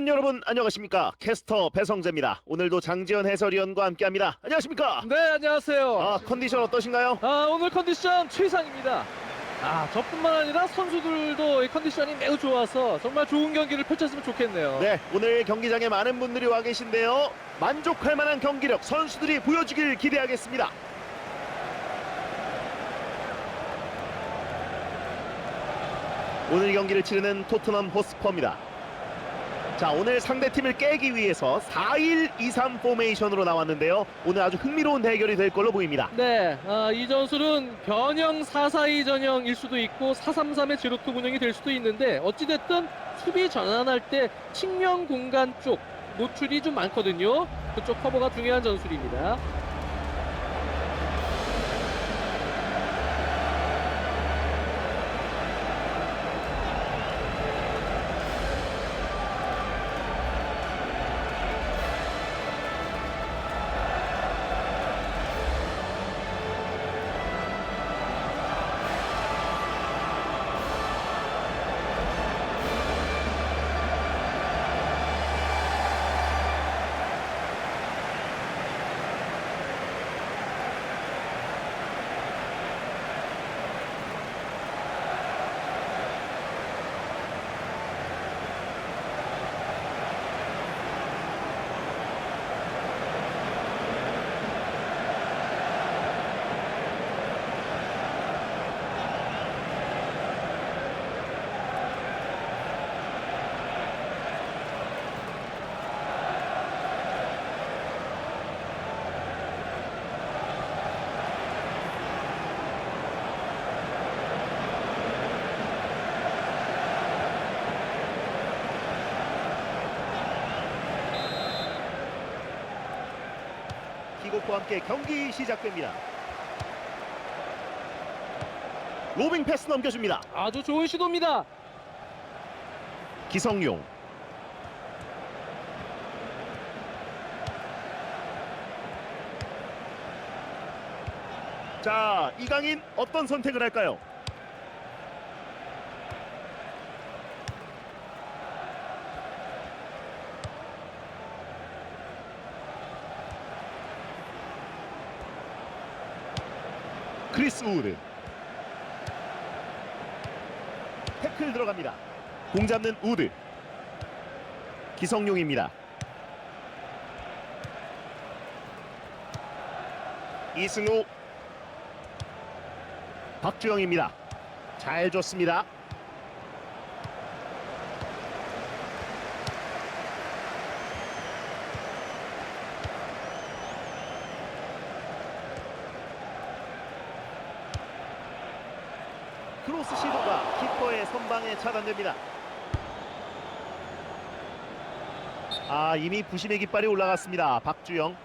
팬 여러분 안녕하십니까? 캐스터 배성재입니다. 오늘도 장지현 해설위원과 함께합니다. 안녕하십니까? 네, 안녕하세요. 아 컨디션 어떠신가요? 아, 오늘 컨디션 최상입니다. 아, 저뿐만 아니라 선수들도 이 컨디션이 매우 좋아서 정말 좋은 경기를 펼쳤으면 좋겠네요. 네 오늘 경기장에 많은 분들이 와 계신데요. 만족할 만한 경기력 선수들이 보여주길 기대하겠습니다. 오늘 경기를 치르는 토트넘 호스퍼입니다 자 오늘 상대팀을 깨기 위해서 4-1-2-3 포메이션으로 나왔는데요 오늘 아주 흥미로운 대결이 될 걸로 보입니다 네, 아, 이 전술은 변형 4-4-2 전형일 수도 있고 4-3-3의 제로투 운영이 될 수도 있는데 어찌됐든 수비 전환할 때 측면 공간 쪽 노출이 좀 많거든요. 그쪽 커버가 중요한 전술입니다. 킥오프와 함께 경기 시작됩니다. 로빙 패스 넘겨줍니다. 아주 좋은 시도입니다. 기성용. 자, 이강인 어떤 선택을 할까요? 크리스 우드. 태클 들어갑니다. 공 잡는 우드. 기성용입니다. 이승우. 박주영입니다. 잘 줬습니다. 크로스 시도가 키퍼의 선방에 차단됩니다. 아 이미 부심의 깃발이 올라갔습니다. 박주영.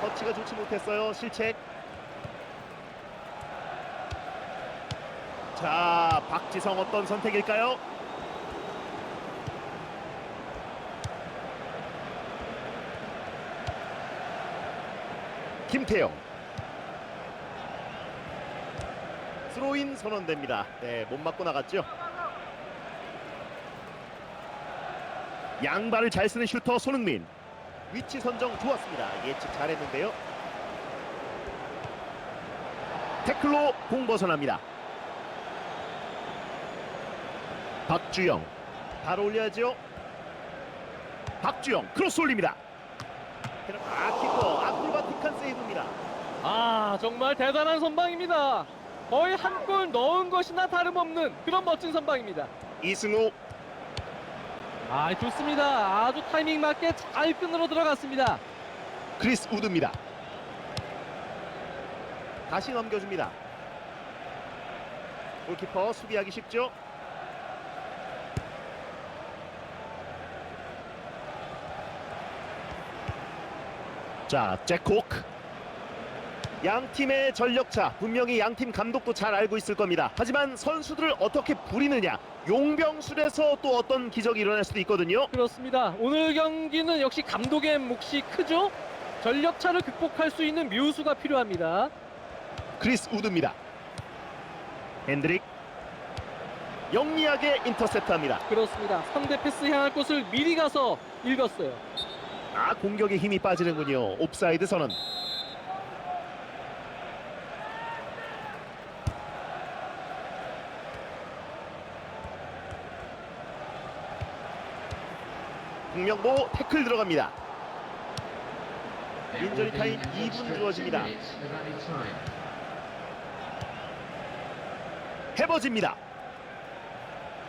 터치가 좋지 못했어요. 실책. 자 박지성 어떤 선택일까요? 김태영 스로인 선언됩니다. 네, 못 맞고 나갔죠. 양발을 잘 쓰는 슈터 손흥민 위치 선정 좋았습니다. 예측 잘했는데요. 태클로 공 벗어납니다. 박주영 바로 올려야죠. 박주영 크로스 올립니다. 아 키퍼 아크로바틱한 세이브입니다. 아, 정말 대단한 선방입니다. 거의 한 골 넣은 것이나 다름없는 그런 멋진 선방입니다. 이승우 아, 좋습니다. 아주 타이밍 맞게 잘 끈으로 들어갔습니다. 크리스 우드입니다. 다시 넘겨줍니다. 골키퍼 수비하기 쉽죠? 자, 잭코크. 양 팀의 전력차 분명히 양 팀 감독도 잘 알고 있을 겁니다. 하지만 선수들을 어떻게 부리느냐, 용병술에서 또 어떤 기적이 일어날 수도 있거든요. 그렇습니다. 오늘 경기는 역시 감독의 몫이 크죠. 전력차를 극복할 수 있는 묘수가 필요합니다. 크리스 우드입니다. 핸드릭 영리하게 인터셉트합니다. 그렇습니다. 상대 패스 향할 곳을 미리 가서 읽었어요. 아 공격에 힘이 빠지는군요. 옵사이드 선언. 홍명보 태클 들어갑니다. 인저리 타임 2분 주어집니다. 해버집니다.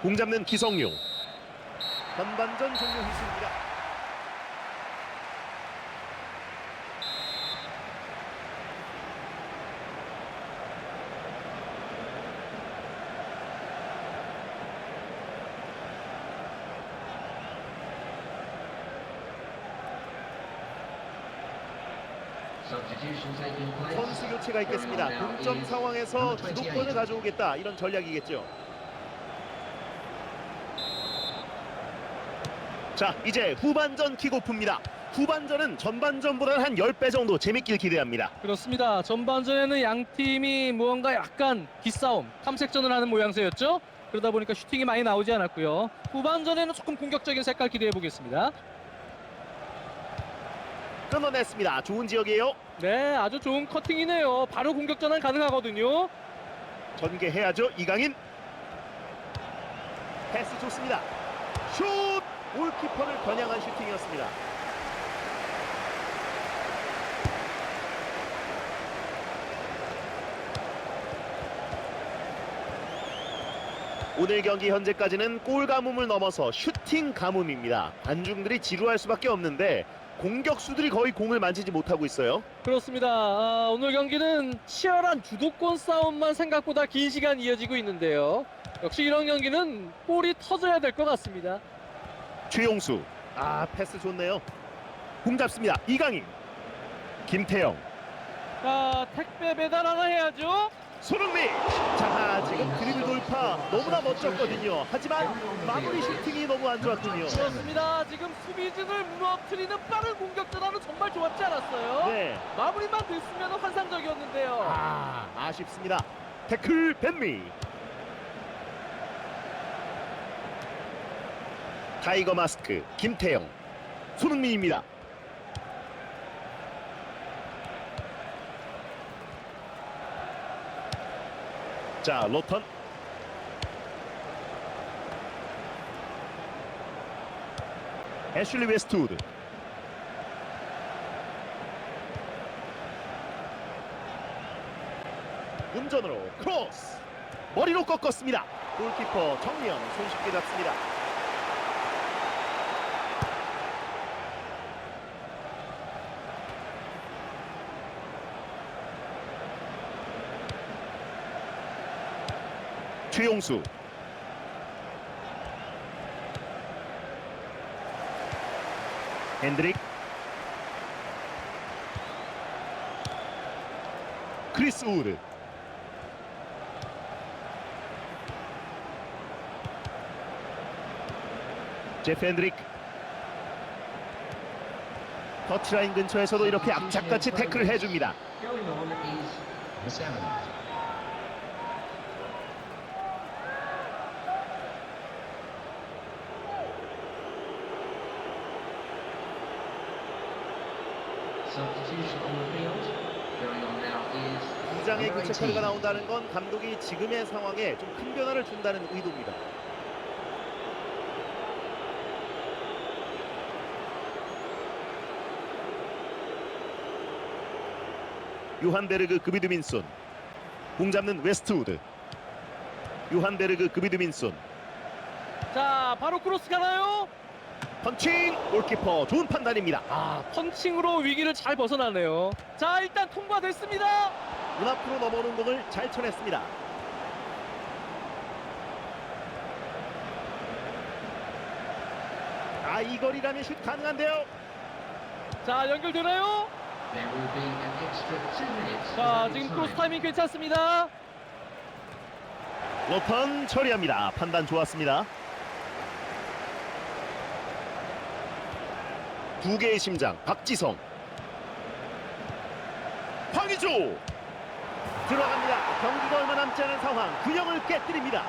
공 잡는 기성용. 전반전 종료했습니다. 선수 교체가 있겠습니다. 동점 상황에서 주도권을 가져오겠다 이런 전략이겠죠. 자 이제 후반전 킥오프입니다. 후반전은 전반전보다는 한 10배 정도 재밌길 기대합니다. 그렇습니다. 전반전에는 양 팀이 무언가 약간 기싸움, 탐색전을 하는 모양새였죠. 그러다 보니까 슈팅이 많이 나오지 않았고요. 후반전에는 조금 공격적인 색깔 기대해 보겠습니다. 끊어냈습니다. 좋은 지역이에요. 네, 아주 좋은 커팅이네요. 바로 공격 전환 가능하거든요. 전개해야죠. 이강인. 패스 좋습니다. 슛! 골키퍼를 겨냥한 슈팅이었습니다. 오늘 경기 현재까지는 골 가뭄을 넘어서 슈팅 가뭄입니다. 관중들이 지루할 수밖에 없는데 공격수들이 거의 공을 만지지 못하고 있어요. 그렇습니다. 아, 오늘 경기는 치열한 주도권 싸움만 생각보다 긴 시간 이어지고 있는데요. 역시 이런 경기는 골이 터져야 될 것 같습니다. 최용수 아 패스 좋네요 공 잡습니다 이강인 김태영 자, 택배 배달 하나 해야죠. 손흥민 자 지금 드리블 돌파 너무나 멋졌거든요 하지만 마무리 슈팅이 너무 안 좋았군요 그렇습니다. 지금 수비진을 무너뜨리는 빠른 공격 전환은 정말 좋았지 않았어요? 네. 마무리만 됐으면 환상적이었는데요. 아 아쉽습니다 태클 벤미 타이거 마스크 김태영 손흥민입니다 자 로턴. 애슐리 웨스트우드. 운전으로 크로스. 머리로 꺾었습니다. 골키퍼 정면 손쉽게 잡습니다 최용수. 핸드릭. 크리스 우드. 제프 핸드릭. 터치라인 근처에서도 이렇게 악착같이 태클을 해줍니다 부장의 교체 처리가 나온다는 건 감독이 지금의 상황에 좀 큰 변화를 준다는 의도입니다. 유한베르그 그비드민손. 공 잡는 웨스트우드. 유한베르그 그비드민손. 자, 바로 크로스 가나요? 펀칭 골키퍼 좋은 판단입니다 아, 펀칭으로 위기를 잘 벗어나네요. 자, 일단 통과됐습니다. 눈앞으로 넘어오는 공을 잘 쳐냈습니다 아 이 거리라면 슛 가능한데요 자, 연결되나요? 자, 지금 크로스 타이밍 괜찮습니다. 로턴 처리합니다 판단 좋았습니다 두 개의 심장 박지성 황의조 들어갑니다. 경기가 얼마 남지 않은 상황. 균형을 깨뜨립니다.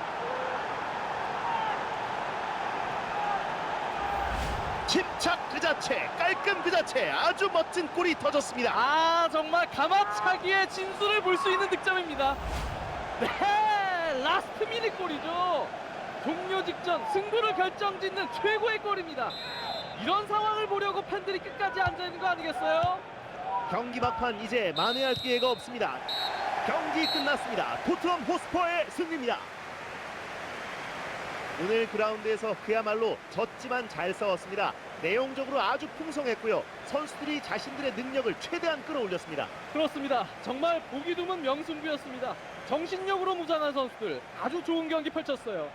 침착 그 자체, 깔끔 그 자체, 아주 멋진 골이 터졌습니다. 아 정말 가마차기의 진수를 볼 수 있는 득점입니다. 네, 라스트 미닛 골이죠. 종료 직전 승부를 결정짓는 최고의 골입니다. 이런 상황을 보려고 팬들이 끝까지 앉아 있는 거 아니겠어요? 경기 막판 이제 만회할 기회가 없습니다. 경기 끝났습니다. 토트넘 호스퍼의 승리입니다. 오늘 그라운드에서 그야말로 졌지만 잘 싸웠습니다. 내용적으로 아주 풍성했고요. 선수들이 자신들의 능력을 최대한 끌어올렸습니다. 그렇습니다. 정말 보기 드문 명승부였습니다. 정신력으로 무장한 선수들 아주 좋은 경기 펼쳤어요.